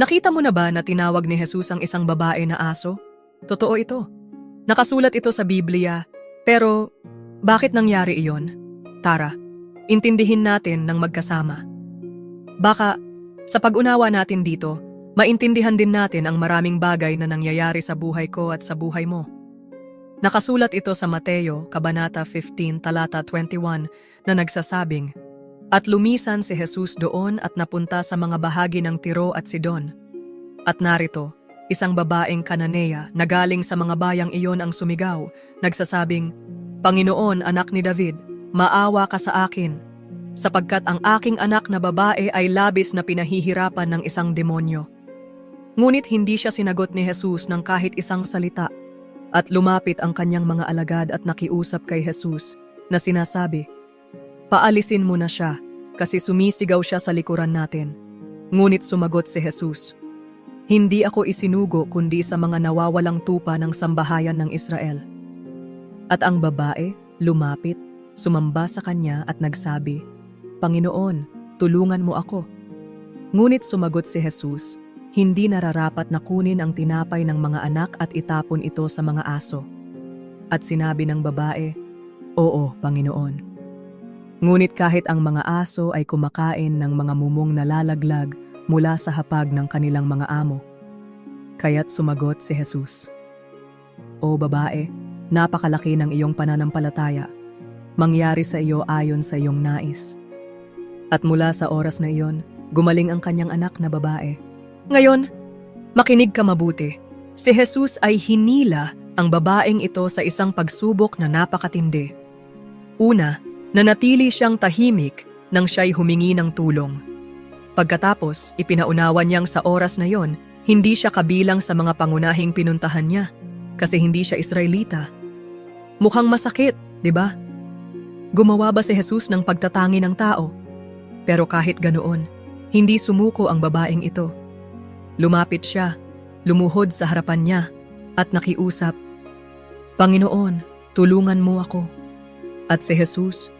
Nakita mo na ba na tinawag ni Jesus ang isang babae na aso? Totoo ito. Nakasulat ito sa Biblia, pero bakit nangyari iyon? Tara, intindihin natin ng magkasama. Baka sa pag-unawa natin dito, maintindihan din natin ang maraming bagay na nangyayari sa buhay ko at sa buhay mo. Nakasulat ito sa Mateo, Kabanata 15, Talata 21, na nagsasabing, At lumisan si Jesus doon at napunta sa mga bahagi ng Tiro at Sidon. At narito, isang babaeng kananea na galing sa mga bayang iyon ang sumigaw, nagsasabing, Panginoon, anak ni David, maawa ka sa akin, sapagkat ang aking anak na babae ay labis na pinahihirapan ng isang demonyo. Ngunit hindi siya sinagot ni Jesus ng kahit isang salita, at lumapit ang kanyang mga alagad at nakiusap kay Jesus na sinasabi, Paalisin mo na siya kasi sumisigaw siya sa likuran natin. Ngunit sumagot si Jesus, Hindi ako isinugo kundi sa mga nawawalang tupa ng sambahayan ng Israel. At ang babae lumapit, sumamba sa kanya at nagsabi, Panginoon, tulungan mo ako. Ngunit sumagot si Jesus, hindi nararapat na kunin ang tinapay ng mga anak at itapon ito sa mga aso. At sinabi ng babae, Oo, Panginoon. Ngunit kahit ang mga aso ay kumakain ng mga mumong nalalaglag mula sa hapag ng kanilang mga amo. Kaya't sumagot si Jesus, O babae, napakalaki ng iyong pananampalataya. Mangyari sa iyo ayon sa iyong nais. At mula sa oras na iyon, gumaling ang kanyang anak na babae. Ngayon, makinig ka mabuti. Si Jesus ay hinila ang babaeng ito sa isang pagsubok na napakatindi. Una, nanatili siyang tahimik nang siya'y humingi ng tulong. Pagkatapos, ipinaunawa niyang sa oras na yon, hindi siya kabilang sa mga pangunahing pinuntahan niya kasi hindi siya Israelita. Mukhang masakit, di ba? Gumawa ba si Jesus ng pagtatangi ng tao? Pero kahit ganoon, hindi sumuko ang babaeng ito. Lumapit siya, lumuhod sa harapan niya, at nakiusap, Panginoon, tulungan mo ako. At si Jesus,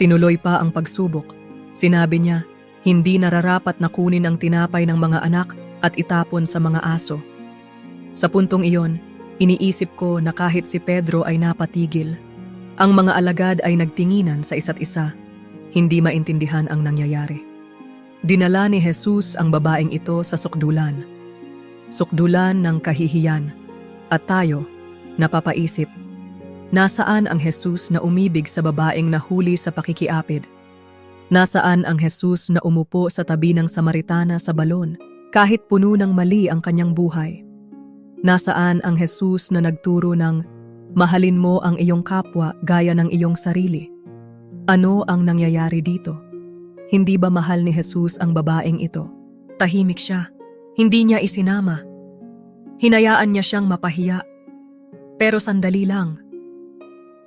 tinuloy pa ang pagsubok. Sinabi niya, hindi nararapat na kunin ang tinapay ng mga anak at itapon sa mga aso. Sa puntong iyon, iniisip ko na kahit si Pedro ay napatigil, ang mga alagad ay nagtinginan sa isa't isa, hindi maintindihan ang nangyayari. Dinala ni Jesus ang babaeng ito sa sukdulan. Sukdulan ng kahihiyan. At tayo, napapaisip, nasaan ang Jesus na umibig sa babaeng nahuli sa pakikiapid? Nasaan ang Jesus na umupo sa tabi ng Samaritana sa balon kahit puno ng mali ang kanyang buhay? Nasaan ang Jesus na nagturo ng mahalin mo ang iyong kapwa gaya ng iyong sarili? Ano ang nangyayari dito? Hindi ba mahal ni Jesus ang babaeng ito? Tahimik siya. Hindi niya isinama. Hinayaan niya siyang mapahiya. Pero sandali lang.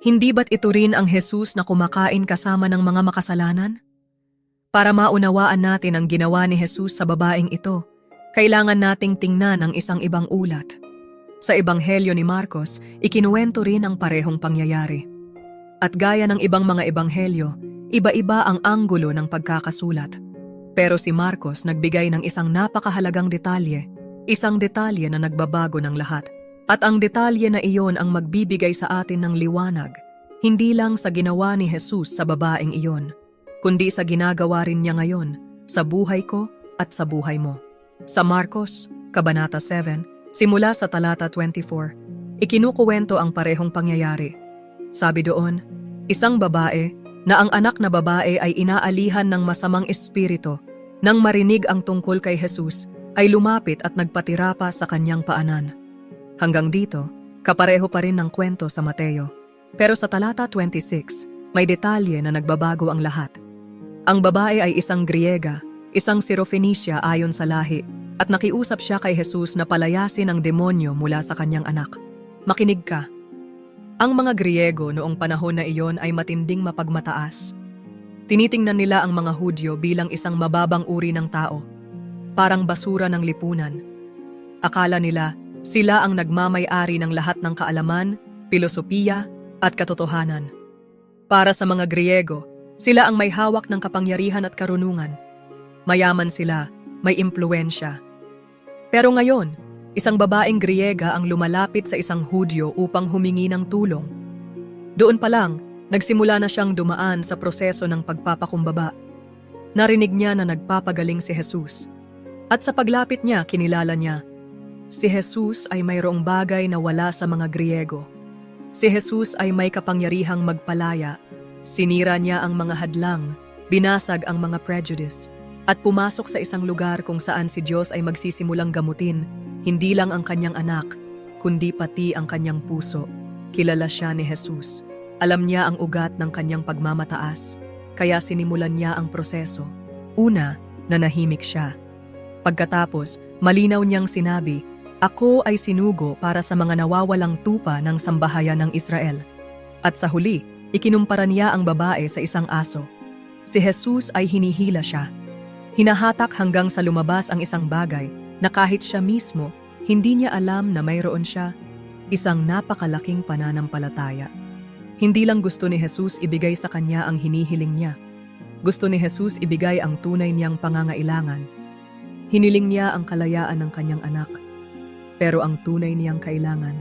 Hindi ba't ito rin ang Jesus na kumakain kasama ng mga makasalanan? Para maunawaan natin ang ginawa ni Jesus sa babaeng ito, kailangan nating tingnan ang isang ibang ulat. Sa Ebanghelyo ni Marcos, ikinuwento rin ang parehong pangyayari. At gaya ng ibang mga ebanghelyo, iba-iba ang anggulo ng pagkakasulat. Pero si Marcos nagbigay ng isang napakahalagang detalye, isang detalye na nagbabago ng lahat. At ang detalye na iyon ang magbibigay sa atin ng liwanag, hindi lang sa ginawa ni Jesus sa babaeng iyon, kundi sa ginagawa rin niya ngayon sa buhay ko at sa buhay mo. Sa Marcos, Kabanata 7, simula sa talata 24, ikinukuwento ang parehong pangyayari. Sabi doon, isang babae na ang anak na babae ay inaalihan ng masamang espiritu nang marinig ang tungkol kay Jesus ay lumapit at nagpatira pa sa kanyang paanan. Hanggang dito, kapareho pa rin ng kwento sa Mateo. Pero sa talata 26, may detalye na nagbabago ang lahat. Ang babae ay isang Griega, isang Sirofenicia ayon sa lahi, at nakiusap siya kay Jesus na palayasin ang demonyo mula sa kanyang anak. Makinig ka. Ang mga Griego noong panahon na iyon ay matinding mapagmataas. Tinitingnan nila ang mga Hudyo bilang isang mababang uri ng tao, parang basura ng lipunan. Akala nila sila ang nagmamay-ari ng lahat ng kaalaman, pilosopiya, at katotohanan. Para sa mga Griego, sila ang may hawak ng kapangyarihan at karunungan. Mayaman sila, may impluensya. Pero ngayon, isang babaeng Griega ang lumalapit sa isang Hudyo upang humingi ng tulong. Doon pa lang, nagsimula na siyang dumaan sa proseso ng pagpapakumbaba. Narinig niya na nagpapagaling si Jesus. At sa paglapit niya, kinilala niya, si Jesus ay mayroong bagay na wala sa mga Griego. Si Jesus ay may kapangyarihang magpalaya. Sinira niya ang mga hadlang, binasag ang mga prejudice, at pumasok sa isang lugar kung saan si Diyos ay magsisimulang gamutin, hindi lang ang kanyang anak, kundi pati ang kanyang puso. Kilala siya ni Jesus. Alam niya ang ugat ng kanyang pagmamataas, kaya sinimulan niya ang proseso. Una, nanahimik siya. Pagkatapos, malinaw niyang sinabi, Ako ay sinugo para sa mga nawawalang tupa ng sambahayan ng Israel. At sa huli, ikinumpara niya ang babae sa isang aso. Si Jesus ay hinihila siya. Hinahatak hanggang sa lumabas ang isang bagay na kahit siya mismo, hindi niya alam na mayroon siya isang napakalaking pananampalataya. Hindi lang gusto ni Jesus ibigay sa kanya ang hinihiling niya. Gusto ni Jesus ibigay ang tunay niyang pangangailangan. Hiniling niya ang kalayaan ng kanyang anak. Pero ang tunay niyang kailangan,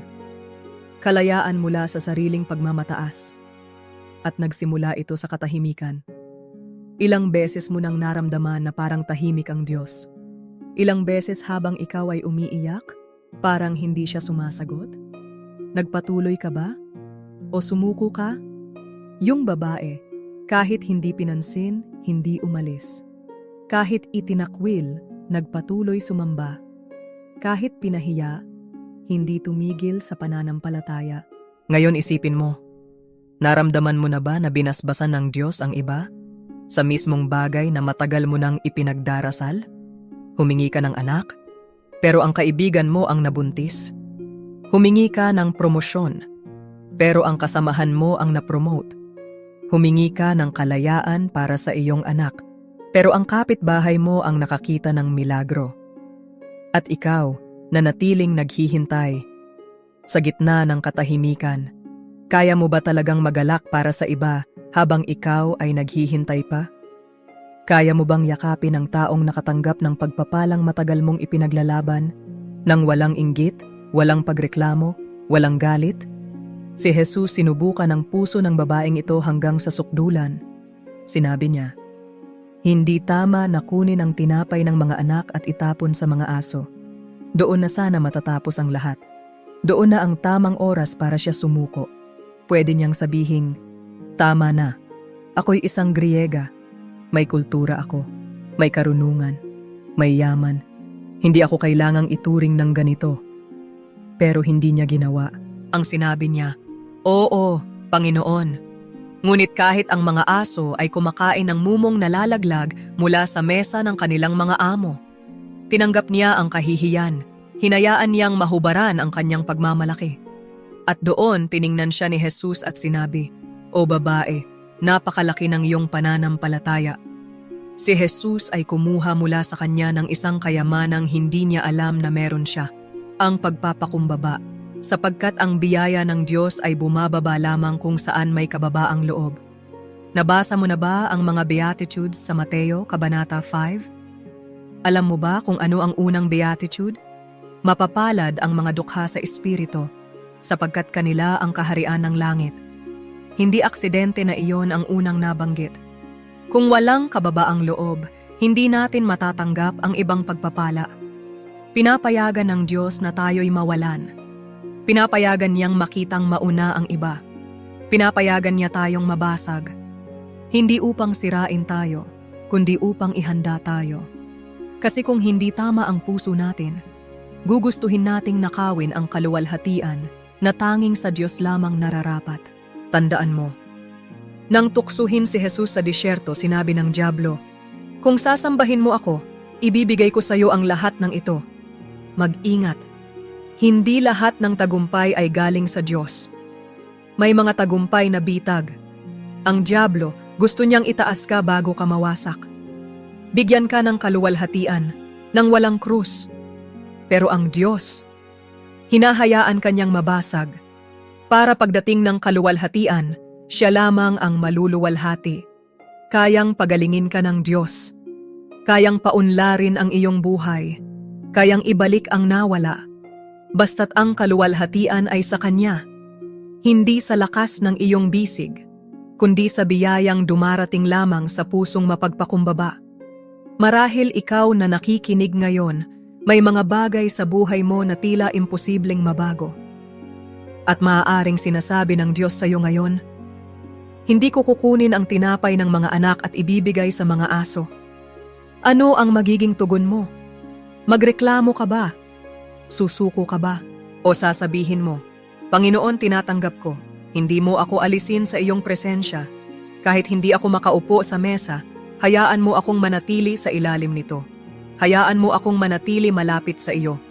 kalayaan mula sa sariling pagmamataas. At nagsimula ito sa katahimikan. Ilang beses mo nang naramdaman na parang tahimik ang Diyos. Ilang beses habang ikaw ay umiiyak, parang hindi siya sumasagot. Nagpatuloy ka ba? O sumuko ka? Yung babae, kahit hindi pinansin, hindi umalis. Kahit itinakwil, nagpatuloy sumamba. Kahit pinahiya, hindi tumigil sa pananampalataya. Ngayon isipin mo, naramdaman mo na ba na binasbasan ng Diyos ang iba? Sa mismong bagay na matagal mo nang ipinagdarasal? Humingi ka ng anak? Pero ang kaibigan mo ang nabuntis? Humingi ka ng promosyon? Pero ang kasamahan mo ang napromote? Humingi ka ng kalayaan para sa iyong anak? Pero ang kapitbahay mo ang nakakita ng milagro? At ikaw, na natiling naghihintay, sa gitna ng katahimikan, kaya mo ba talagang magalak para sa iba habang ikaw ay naghihintay pa? Kaya mo bang yakapin ang taong nakatanggap ng pagpapalang matagal mong ipinaglalaban nang walang inggit, walang pagreklamo, walang galit? Si Jesus sinubukan ang puso ng babaeng ito hanggang sa sukdulan. Sinabi niya, Hindi tama na kunin ang tinapay ng mga anak at itapon sa mga aso. Doon na sana matatapos ang lahat. Doon na ang tamang oras para siya sumuko. Pwede niyang sabihing, Tama na. Ako'y isang Griega. May kultura ako. May karunungan. May yaman. Hindi ako kailangang ituring ng ganito. Pero hindi niya ginawa. Ang sinabi niya, Oo, Panginoon. Ngunit kahit ang mga aso ay kumakain ng mumong nalalaglag mula sa mesa ng kanilang mga amo. Tinanggap niya ang kahihiyan. Hinayaan niyang mahubaran ang kanyang pagmamalaki. At doon tiningnan siya ni Jesus at sinabi, O babae, napakalaki ng iyong pananampalataya. Si Jesus ay kumuha mula sa kanya ng isang kayamanang hindi niya alam na meron siya, ang pagpapakumbaba, sapagkat ang biyaya ng Diyos ay bumababa lamang kung saan may kababaang loob. Nabasa mo na ba ang mga Beatitudes sa Mateo, Kabanata 5? Alam mo ba kung ano ang unang Beatitude? Mapapalad ang mga dukha sa Espiritu, sapagkat kanila ang kaharian ng langit. Hindi aksidente na iyon ang unang nabanggit. Kung walang kababaang loob, hindi natin matatanggap ang ibang pagpapala. Pinapayagan ng Diyos na tayo'y mawalan. Pinapayagan niyang makitang mauna ang iba. Pinapayagan niya tayong mabasag. Hindi upang sirain tayo, kundi upang ihanda tayo. Kasi kung hindi tama ang puso natin, gugustuhin nating nakawin ang kaluwalhatian na tanging sa Diyos lamang nararapat. Tandaan mo, nang tuksuhin si Jesus sa disyerto, sinabi ng Diablo, Kung sasambahin mo ako, ibibigay ko sa iyo ang lahat ng ito. Mag-ingat. Hindi lahat ng tagumpay ay galing sa Diyos. May mga tagumpay na bitag. Ang Diablo gusto niyang itaas ka bago ka mawasak. Bigyan ka ng kaluwalhatian, ng walang krus. Pero ang Diyos, hinahayaan kanyang mabasag. Para pagdating ng kaluwalhatian, siya lamang ang maluluwalhati. Kayang pagalingin ka ng Diyos. Kayang paunlarin ang iyong buhay. kayang ibalik ang nawala. Basta't ang kaluwalhatian ay sa Kanya, hindi sa lakas ng iyong bisig, kundi sa biyayang dumarating lamang sa pusong mapagpakumbaba. Marahil ikaw na nakikinig ngayon, may mga bagay sa buhay mo na tila imposibleng mabago. At maaaring sinasabi ng Diyos sa iyo ngayon, hindi ko kukunin ang tinapay ng mga anak at ibibigay sa mga aso. Ano ang magiging tugon mo? Magreklamo ka ba? Susuko ka ba? O sasabihin mo, Panginoon tinatanggap ko, hindi mo ako alisin sa iyong presensya. Kahit hindi ako makaupo sa mesa, hayaan mo akong manatili sa ilalim nito. Hayaan mo akong manatili malapit sa iyo.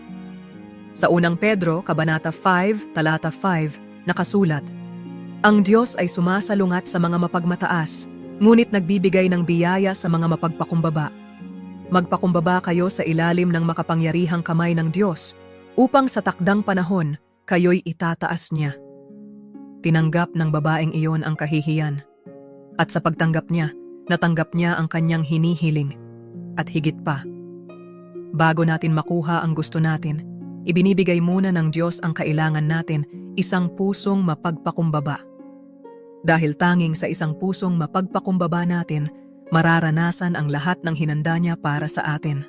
Sa unang Pedro, Kabanata 5, Talata 5, nakasulat, Ang Diyos ay sumasalungat sa mga mapagmataas, ngunit nagbibigay ng biyaya sa mga mapagpakumbaba. Magpakumbaba kayo sa ilalim ng makapangyarihang kamay ng Diyos, upang sa takdang panahon, kayo'y itataas niya. Tinanggap ng babaeng iyon ang kahihiyan. At sa pagtanggap niya, natanggap niya ang kanyang hinihiling. At higit pa, bago natin makuha ang gusto natin, ibinibigay muna ng Diyos ang kailangan natin, isang pusong mapagpakumbaba. Dahil tanging sa isang pusong mapagpakumbaba natin, mararanasan ang lahat ng hinanda niya para sa atin.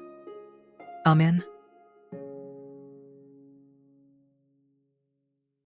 Amen.